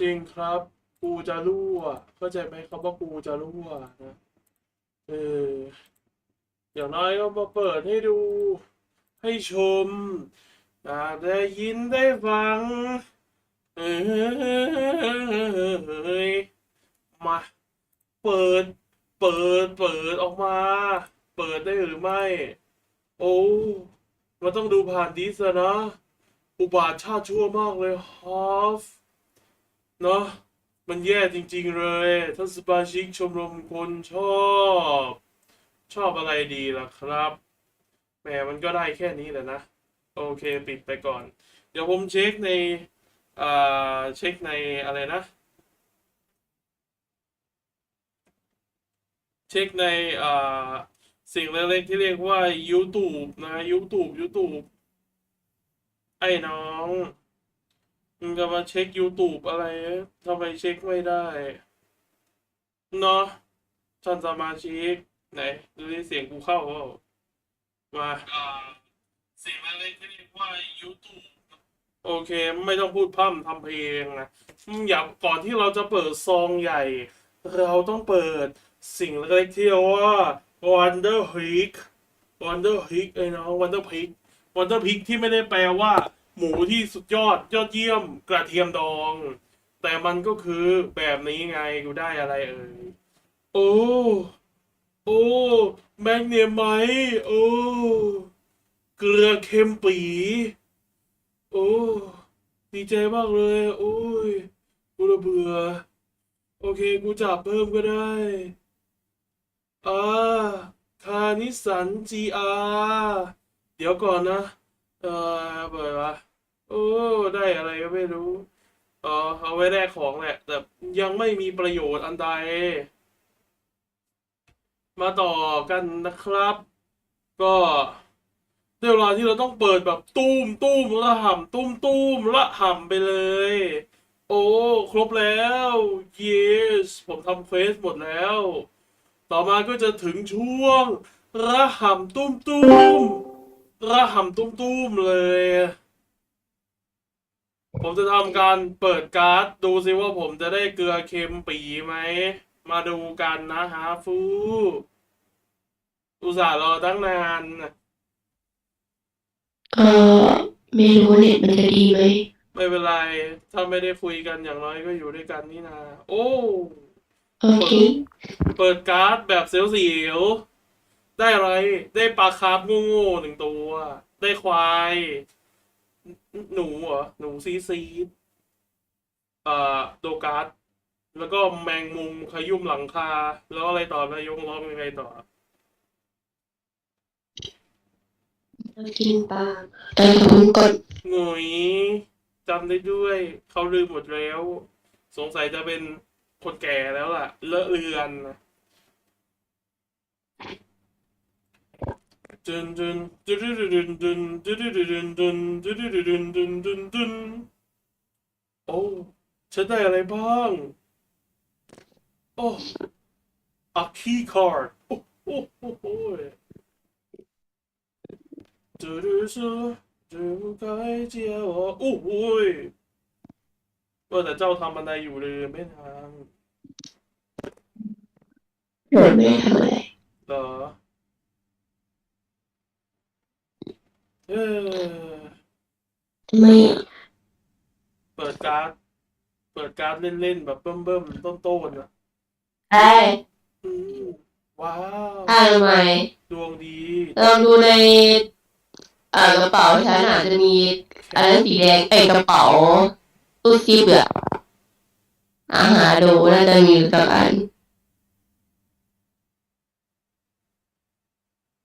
จริงครับ กูจะรั่ว เข้าใจไหมครับว่ากูจะรั่วนะเอออย่างน้อยก็มาเปิดให้ดู ให้ชมอ่าได้ยินได้ฟัง เอ้ยมา เปิด เปิด เปิดออกมา เปิดได้หรือไม่ โอ้มันต้องดูผ่านดิสอะนะ อุบาทชาติชั่วมากเลยฮอฟ เนาะมันแย่จริง ๆ เลยท่านสมาชิกชมรมคนชอบ ชอบอะไรดีล่ะครับแหมมันก็ได้แค่นี้แหละนะ โอเคปิดไปก่อน เดี๋ยวผมเช็คในอ่าเช็คในอะไรนะ เช็คในอ่าสิ่งเล็กๆที่เรียกว่า YouTube นะ YouTube YouTube ไอ้น้องมึง จะมาเช็ค YouTube อะไรทำไมเช็คไม่ได้ เนาะท่านสมาชิก ไหน ดูที่เสียงกูเข้าเปล่ามาอ่าสิ่งเล็กๆที่เรียกว่า YouTube โอเค ไม่ต้องพูดพร่ำทำเพลงนะอืมอย่าก่อนที่เราจะเปิดซองใหญ่ เราต้องเปิดสิ่งเล็กๆที่เรียกว่า Wonder Pig Wonder Pig ไอ้น้อง Wonder Pig Wonder Pig ที่ไม่ได้แปลว่า หมูที่สุดยอดยอดเยี่ยมกระเทียมดอง แต่มันก็คือแบบนี้ไงกูได้อะไรเอ่ยโอ้โอ้แมกเนียมไหมโอ้เกลือเค็มปี โอ้ดีใจมากเลยโอ้ยกูระเบื่อ โอเคกูจับเพิ่มก็ได้อ่าคานิสัน GR เดี๋ยวก่อนนะ เออเปิดวะโอ้ได้อะไรก็ไม่รู้อ๋อเอาไว้แลกของแหละ แต่ยังไม่มีประโยชน์อันใด มาต่อกันนะครับ ก็เวลาที่เราต้องเปิดแบบตุ้มตุ้มละห่ำตุ้มตุ้มละห่ำไปเลย โอ้ ครบแล้ว yes ผมทำเควสหมดแล้ว ต่อมาก็จะถึงช่วงระห่ำตุ้มตุ้ม ระห่ำตุ้มตุ้มเลย ผมจะทำการเปิดการ์ด ดูซิว่าผมจะได้เกลือเค็มปีไหม มาดูกันนะฮะฟูอุตส่าห์รอตั้งนานเออไม่รู้เน็ตมันจะดีไหมไม่เป็นไร ถ้าไม่ได้คุยกันอย่างน้อยก็อยู่ด้วยกันนี่นา โอ้ โอเค เปิดการ์ดแบบเสียวๆ ได้อะไร ได้ปลาคาร์ฟโง่ๆหนึ่งตัว ได้ควาย หนูเหรอ หนูซีซีดเอ่อโดการ์ดแล้วก็แมงมุมขยุ่มหลังคา แล้วอะไรต่อนายงร้องยังไงต่อ กินปลาแต่ผมกดหงุยจำได้ด้วย เขาลืมหมดแล้ว สงสัยจะเป็นคนแก่แล้วล่ะ เลอะเลือน โอ้ฉันได้อะไรบ้าง โอ้ a key card โอ้โอ้โอ้โอ้ยดูดูซูดูกายเจียโอ้โอ้ยว่าแต่เจ้าทำอะไรอยู่เลยไม่ทำไม่ทำเลยเหรอ เออ ทำไมอะเปิดการ์ด เปิดการ์ดเล่นๆแบบเบิ่มๆต้นๆนะไอ้อืมว้าวอ่านทำไมดวงดีลองดูในอ่ากระเป๋าฉันอาจจะมีอันนั้นสีแดงไอ้ยกระเป๋าตู้ซิปอะอาหาดูน่าจะมีสักอัน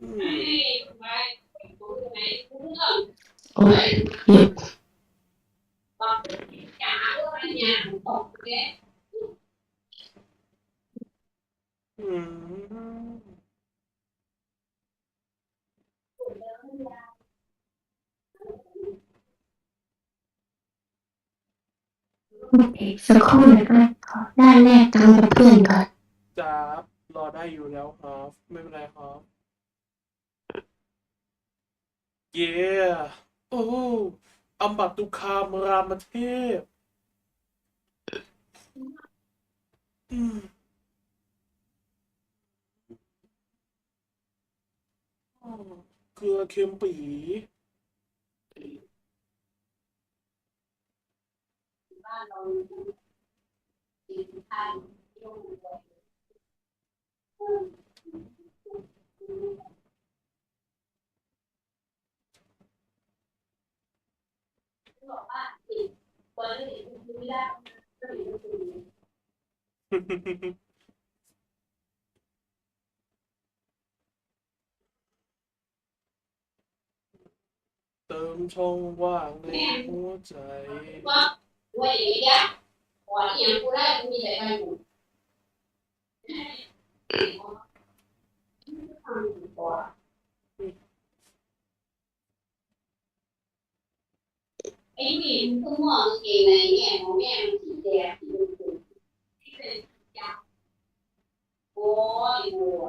อืม โอ้ยหยุดอืมสักครู่นะคะขอได้แลกตังค์กับเพื่อนก่อนจ้าบรอได้อยู่แล้วครับ ไม่เป็นไรครับ เย่โอ้อัมบัตุคามรามเทพอืมเกลือเค็มปีบ้านเรากินข้าวยุ่งเลย ติมช่องว่างในหัวใจว่าอย่างนี้นี่ยหัวที่ยังกูได้กูมีแต่ไปอยู่ ไอ้ผู้หญิงผู้ม่วงเกงในเนี่ยของแม่มันสีแดงสีชมพูโอ้ยบัว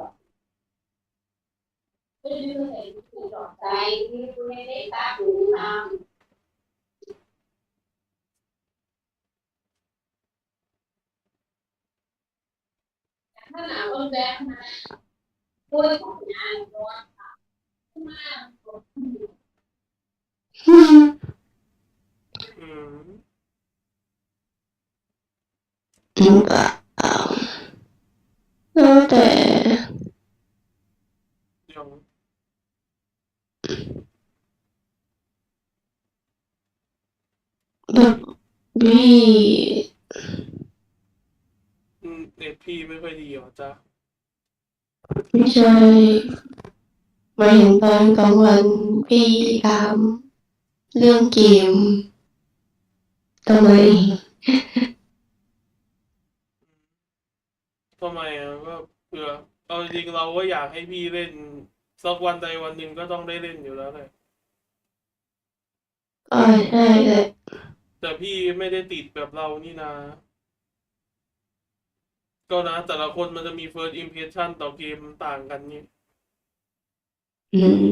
ไม่ได้เห็นผู้ดอกใจที่คุณไม่ได้ตาหูทำถ้าหนาวก็แวะมาด้วยของงานร้อนค่ะมาก อืมอืมอะแล้วแต่ยังแบบพี่อืมเน็ตพี่ไม่ค่อยดีเหรอจ๊ะไม่ใช่มายถึงตอนกลางวันพี่ทำเรื่องเกม ทำไมทำไมอะก็เผื่อเอาจริงๆเราก็อยากให้พี่เล่นสักวันใดวันหนึ่งก็ต้องได้เล่นอยู่แล้วเลยก็ใช่แหละแต่พี่ไม่ได้ติดแบบเรานี่นะ ก็นะ แต่ละคนมันจะมี first impression ต่อเกมต่างกันนี่อืม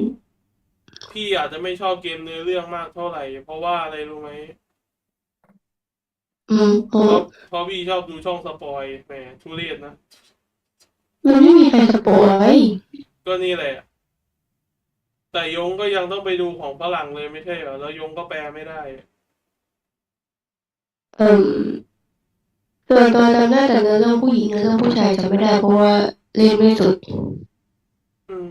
พี่อาจจะไม่ชอบเกมเนื้อเรื่องมากเท่าไหร่ เพราะว่าอะไรรู้ไหม อืมเพราะเพราะเพราะพี่ชอบดูช่องสปอยแหมทุเรศนะ มันไม่มีใครสปอยก็นี่แหละ แต่ยงก็ยังต้องไปดูของฝรั่งเลยไม่ใช่เหรอ แล้วยงก็แปลไม่ได้ เอ่มส่วนตัวจำได้แต่เนื้อเรื่องผู้หญิงเนื้อเรื่องผู้ชายจำไม่ได้เพราะว่าเล่นไม่สุด อืม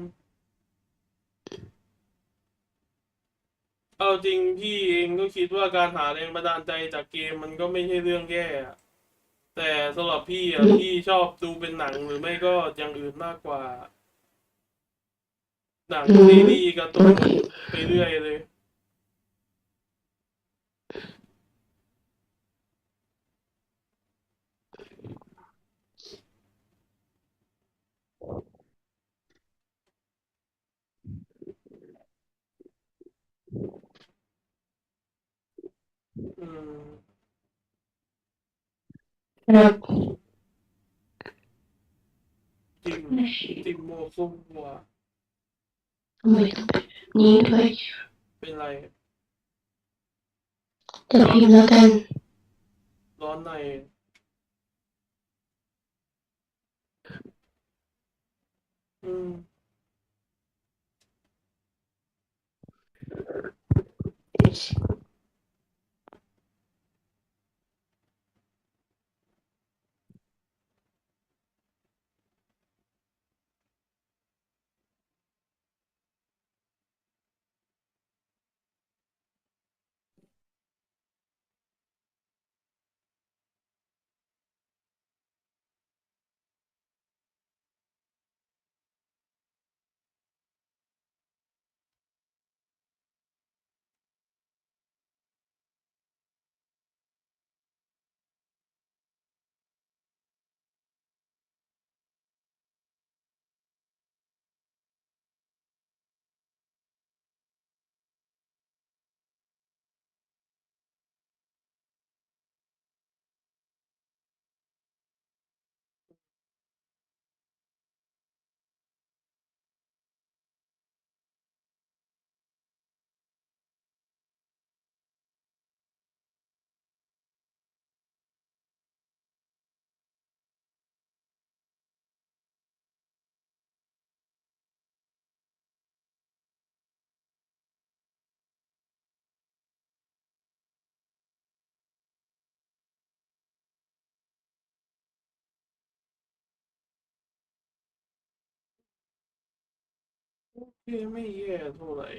เอาจริงพี่เองก็คิดว่าการหาแรงบันดาลใจจากเกมมันก็ไม่ใช่เรื่องแย่อะแต่สำหรับพี่อะพี่ชอบดูเป็นหนังหรือไม่ก็อย่างอื่นมากกว่า หนังซีรีส์การ์ตูนไปเรื่อยเลย อืม ค รับจิมจิมโมซุวัวทำไมต้องเป็นแบบนี้ด้วยเป็นไร จะพิมพ์แล้วกัน ร้อนในอืม เอ้ไม่แย่เท่าไหร่